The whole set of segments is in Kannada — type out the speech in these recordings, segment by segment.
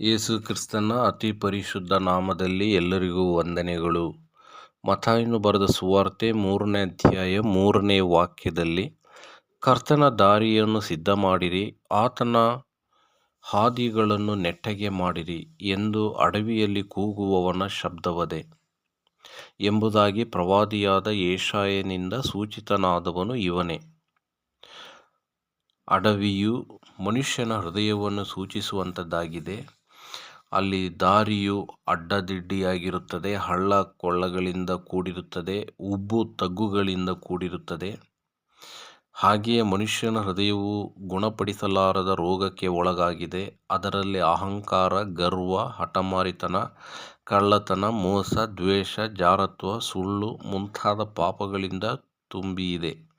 ಯೇಸು ಕ್ರಿಸ್ತನ ಅತಿ ಪರಿಶುದ್ಧ ನಾಮದಲ್ಲಿ ಎಲ್ಲರಿಗೂ ವಂದನೆಗಳು. ಮತಾಯನು ಬರೆದ ಸುವಾರ್ತೆ ಮೂರನೇ ಅಧ್ಯಾಯ ಮೂರನೇ ವಾಕ್ಯದಲ್ಲಿ, ಕರ್ತನ ದಾರಿಯನ್ನು ಸಿದ್ಧ ಮಾಡಿರಿ ಆತನ ಹಾದಿಗಳನ್ನು ನೆಟ್ಟಗೆ ಮಾಡಿರಿ ಎಂದು ಅಡವಿಯಲ್ಲಿ ಕೂಗುವವನ ಶಬ್ದವದೆ. ಎಂಬುದಾಗಿ ಪ್ರವಾದಿಯಾದ ಏಷಾಯನಿಂದ ಸೂಚಿತನಾದವನು ಇವನೇ. ಅಡವಿಯು ಮನುಷ್ಯನ ಹೃದಯವನ್ನು ಸೂಚಿಸುವಂಥದ್ದಾಗಿದೆ ಅಲ್ಲಿ ದಾರಿಯು ಅಡ್ಡದಿಡ್ಡಿಯಾಗಿರುತ್ತದೆ, ಹಳ್ಳ ಕೊಳ್ಳಗಳಿಂದ ಕೂಡಿರುತ್ತದೆ, ಉಬ್ಬು ತಗ್ಗುಗಳಿಂದ ಕೂಡಿರುತ್ತದೆ. ಹಾಗೆಯೇ ಮನುಷ್ಯನ ಹೃದಯವು ಗುಣಪಡಿಸಲಾರದ ರೋಗಕ್ಕೆ ಒಳಗಾಗಿದೆ. ಅದರಲ್ಲಿ ಅಹಂಕಾರ, ಗರ್ವ, ಹಠಮಾರಿತನ, ಕಳ್ಳತನ, ಮೋಸ, ದ್ವೇಷ, ಜಾರತ್ವ, ಸುಳ್ಳು ಮುಂತಾದ ಪಾಪಗಳಿಂದ ತುಂಬಿದೆ.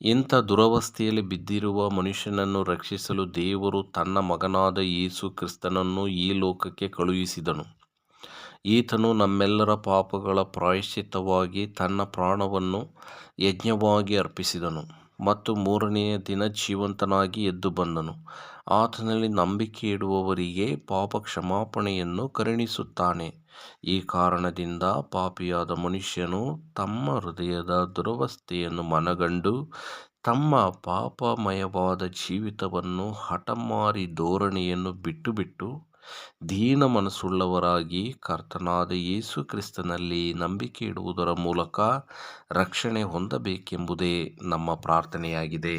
ಇಂಥ ದುರವಸ್ಥೆಯಲ್ಲಿ ಬಿದ್ದಿರುವ ಮನುಷ್ಯನನ್ನು ರಕ್ಷಿಸಲು ದೇವರು ತನ್ನ ಮಗನಾದ ಯೇಸು ಕ್ರಿಸ್ತನನ್ನು ಈ ಲೋಕಕ್ಕೆ ಕಳುಹಿಸಿದನು. ಈತನು ನಮ್ಮೆಲ್ಲರ ಪಾಪಗಳ ಪ್ರಾಯಶ್ಚಿತವಾಗಿ ತನ್ನ ಪ್ರಾಣವನ್ನು ಯಜ್ಞವಾಗಿ ಅರ್ಪಿಸಿದನು. ಮತ್ತು ಮೂರನೆಯ ದಿನ ಜೀವಂತನಾಗಿ ಎದ್ದು ಬಂದನು. ಆತನಲ್ಲಿ ನಂಬಿಕೆ ಇಡುವವರಿಗೆ ಪಾಪ ಕ್ಷಮಾಪಣೆಯನ್ನು ಕರುಣಿಸುತ್ತಾನೆ. ಈ ಕಾರಣದಿಂದ ಪಾಪಿಯಾದ ಮನುಷ್ಯನು ತಮ್ಮ ಹೃದಯದ ದುರವಸ್ಥೆಯನ್ನು ಮನಗಂಡು ತಮ್ಮ ಪಾಪಮಯವಾದ ಜೀವಿತವನ್ನು ಹಠಮಾರಿ ಧೋರಣೆಯನ್ನು ಬಿಟ್ಟುಬಿಟ್ಟು ದೀನ ಮನಸ್ಸುಳ್ಳವರಾಗಿ ಕರ್ತನಾದ ಯೇಸು ಕ್ರಿಸ್ತನಲ್ಲಿ ನಂಬಿಕೆ ಇಡುವುದರ ಮೂಲಕ ರಕ್ಷಣೆ ಹೊಂದಬೇಕೆಂಬುದೇ ನಮ್ಮ ಪ್ರಾರ್ಥನೆಯಾಗಿದೆ.